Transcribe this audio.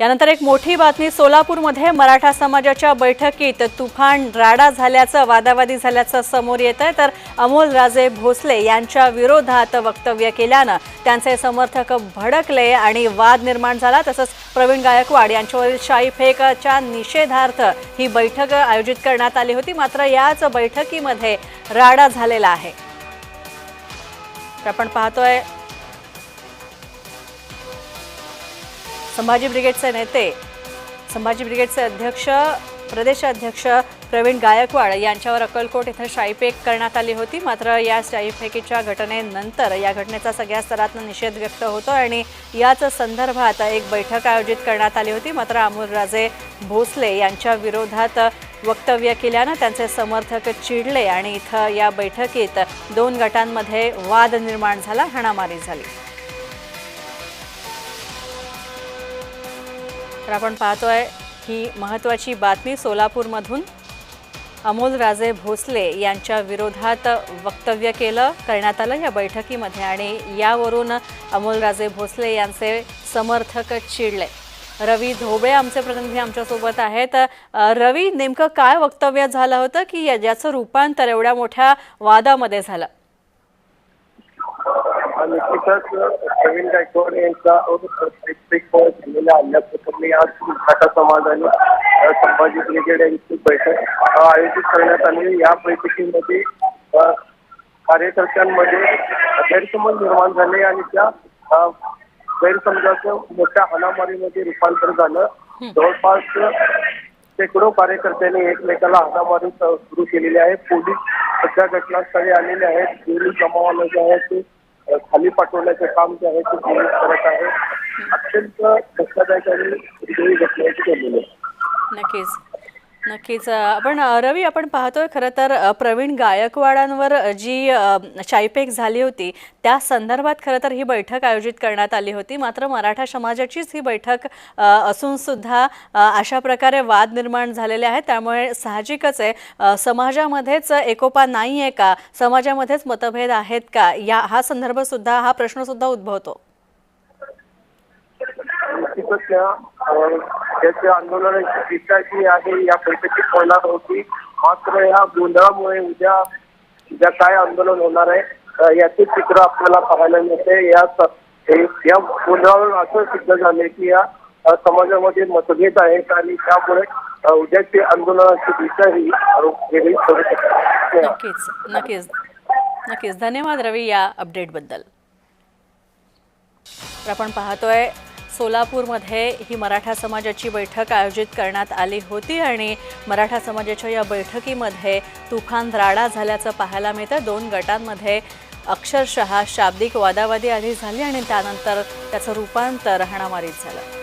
यानंतर एक मोठी बातमी सोलापूरमध्ये मराठा समाजाच्या बैठकीत तुफान राडा झाल्याचं वादावादी झाल्याचं समोर येत आहे तर अमोल राजे भोसले यांच्या विरोधात वक्तव्य केल्यानं त्यांचे समर्थक भडकले आणि वाद निर्माण झाला. तसंच प्रवीण गायकवाड यांच्यावरील शाही फेकच्या निषेधार्थ ही बैठक आयोजित करण्यात आली होती. मात्र याच बैठकीमध्ये राडा झालेला आहे. तर आपण पाहतोय संभाजी ब्रिगेडचे नेते संभाजी ब्रिगेडचे अध्यक्ष प्रदेशाध्यक्ष प्रवीण गायकवाड यांच्यावर अक्कलकोट इथं शाईफेक करण्यात आली होती. मात्र या शाईफेकीच्या घटनेनंतर या घटनेचा सगळ्या स्तरातनं निषेध व्यक्त होतो आणि याच संदर्भात एक बैठक आयोजित करण्यात आली होती. मात्र अमोलराजे भोसले यांच्या विरोधात वक्तव्य केल्यानं त्यांचे समर्थक चिडले आणि इथं या बैठकीत दोन गटांमध्ये वाद निर्माण झाला हाणामारी झाली. तर आपण पाहतोय ही महत्त्वाची बातमी सोलापूरमधून. अमोल राजे भोसले यांच्या विरोधात वक्तव्य केलं करण्यात आलं या बैठकीमध्ये आणि यावरून अमोल राजे भोसले यांचे समर्थक चिडले. रवी धोबळे आमचे प्रतिनिधी आमच्यासोबत आहेत. रवी नेमकं काय वक्तव्य झालं होतं की याचं ज्याचं रूपांतर एवढ्या मोठ्या वादामध्ये झालं? निश्चितच प्रवीण गायकवाड यांच्या साहित्यिक झालेल्या हल्ल्याप्रकरणी आज मराठा समाज आणि संभाजी ब्रिगेड यांची बैठक आयोजित करण्यात आली. या बैठकीमध्ये कार्यकर्त्यांमध्ये गैरसमज निर्माण झाले आणि त्या गैरसमजाचं मोठ्या हाणामारीमध्ये रूपांतर झालं. जवळपास शेकडो कार्यकर्त्यांनी एकमेकाला हाणामारी सुरू केलेली आहे. पोलीस सध्या घटनास्थळी आलेले आहेत. पोलीस जमावाला जे आहे ते खाली पाठवण्याचं काम जे आहे ते पोलीस करत आहे. अत्यंत धक्कादायक आणि दुर्दैवी घटना घडलेली आहे. नक्कीच. नक्कीच. आपण रवी आपण पाहतोय खरं तर प्रवीण गायकवाडांवर जी शाईपेक झाली होती त्या संदर्भात खरं तर ही बैठक आयोजित करण्यात आली होती. मात्र मराठा समाजाचीच ही बैठक असून सुद्धा अशा प्रकारे वाद निर्माण झालेले आहेत. त्यामुळे साहजिकच आहे समाजामध्येच एकोपा नाही आहे का? समाजामध्येच मतभेद आहेत का? या हा संदर्भ सुद्धा हा प्रश्न सुद्धा उद्भवतो. निश्चितच आंदोलनाची दिशा जी आहे या बैठकीत होणार होती मात्र या गोंधळामुळे उद्या उद्या काय आंदोलन होणार आहे याचे चित्र आपल्याला पाहायला मिळते. या या गोंधळावरून असं सिद्ध झाले की या समाजामध्ये मतभेद आहेत आणि त्यामुळे उद्याची आंदोलनाची दिशा ही वेगळी करू शकते. नक्कीच नक्कीच. नक्कीच. धन्यवाद रवी या अपडेटबद्दल तर आपण पाहतोय सोलापूरमध्ये ही मराठा समाजाची बैठक आयोजित करण्यात आली होती आणि मराठा समाजाच्या या बैठकीमध्ये तुफान राडा झाल्याचं पाहायला मिळतं. दोन गटांमध्ये अक्षरशः शाब्दिक वादावादी आधी झाली आणि त्यानंतर त्याचं रूपांतर हाणामारीत झालं.